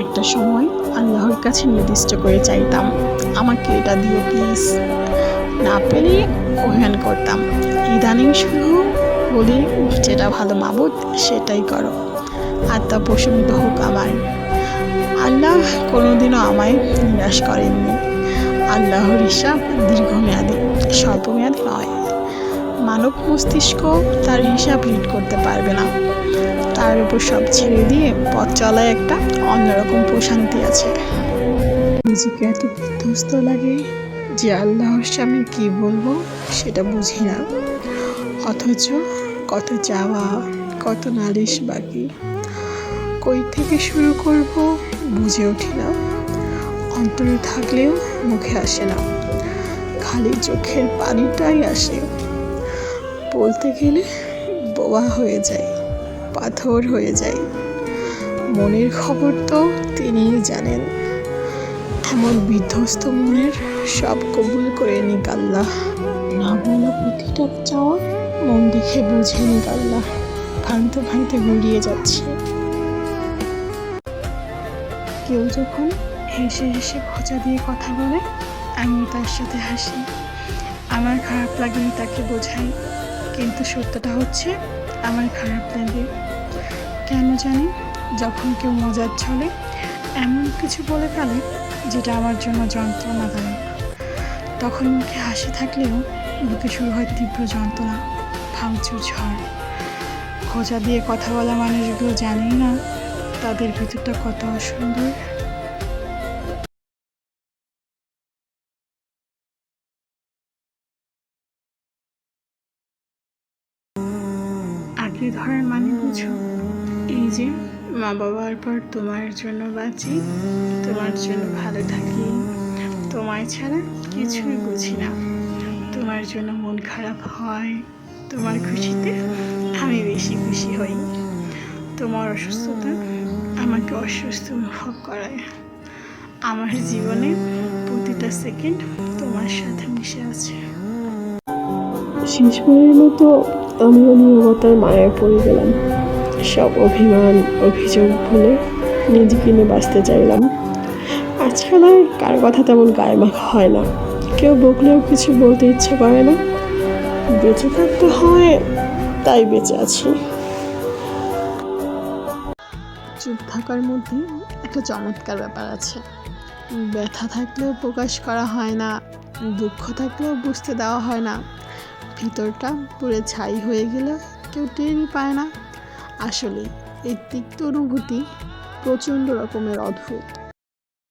একটা সময় আল্লাহর কাছে নির্দিষ্ট করে চাইতাম, আমাকে এটা দিও প্লিজ না পেলে অভিমান করতাম। ইদানিং শুধু বলি যেটা ভালো মাবুদ, সেটাই করো। আত্মা প্রশমিত হোক আমার। আল্লাহ কোনোদিনও আমায় নিরাশ করেননি। আল্লাহর হিসাব দীর্ঘমেয়াদী, স্বল্পমেয়াদী নয়। মানব মস্তিষ্ক তার হিসাব রিড করতে পারবে না। তার উপর সব ছেড়ে দিয়ে পথ চলায় একটা অন্যরকম প্রশান্তি আছে। নিজেকে এত বিধ্বস্ত লাগে যে আল্লাহর সামনে কি বলব সেটা বুঝি না। অথচ কত চাওয়া, কত নালিশ বাকি। কই থেকে শুরু করব বুঝে উঠি না। অন্তরে থাকলেও মুখে আসে না। খালি চোখের পানিটাই আসে। বলতে গেলে বোবা হয়ে যায়, পাথর হয়ে যায়। মনের খবর তো তিনিই জানেন। এমন বিধ্বস্ত মনের সব কবুল করে নিক আল্লাহ। না বলা প্রতিটা চাওয়া মন দেখে বুঝে নিক আল্লাহ। ভাঙতে ভাঙতে গুলিয়ে যাচ্ছে। কেউ যখন হেসে হেসে খোঁচা দিয়ে কথা বলে আমি তার সাথে হাসি। আমার খারাপ লাগেনি তাকে বোঝাই। কিন্তু সত্যটা হচ্ছে, আমার খারাপ লাগে। কেন জানি, যখন কেউ মজার ছলে, এমন কিছু বলে ফেলে, যেটা আমার জন্য যন্ত্রণাদায়ক তখন মুখে হাসি থাকলেও বুকে শুরু হয় তীব্র যন্ত্রণা, ভাঙচুর ঝড়। খোঁজা দিয়ে কথা বলা মানুষগুলো জানেই না, তাদের ভিতরটা কত অসুন্দর। আগে ধরার মানে বুঝো? এই যে মা বাবার পর তোমার জন্য বাঁচি, তোমার জন্য ভালো থাকি। তোমায় ছাড়া কিছুই বুঝি না। তোমার জন্য মন খারাপ হয়, তোমার খুশিতে আমি বেশি খুশি হই। তোমার অসুস্থতা আমাকে অসুস্থ অনুভব করায়। আমার জীবনে প্রতিটা সেকেন্ড তোমার সাথে মিশে আছে। শেষবারের মতো আমিও নিরবতার মায়ায় পড়ে গেলাম। সব অভিমান, অভিযোগ ভুলে নিজেকে নিয়ে বাঁচতে চাইলাম। আজকাল আর কার কথা তেমন গায়ে মাখা হয় না। কেউ বকলেও কিছু বলতে ইচ্ছে করে না। বেঁচে থাকতে হয়, তাই বেঁচে আছি। চুপ থাকার মধ্যে একটা চমৎকার ব্যাপার আছে। ব্যথা থাকলেও প্রকাশ করা হয় না, দুঃখ থাকলেও বুঝতে দেওয়া হয় না। ভিতরটা পুরো ছাই হয়ে গেলে কেউ টেরই পায় না। আসলে এই তিক্ত অনুভূতি প্রচণ্ড রকমের অদ্ভুত।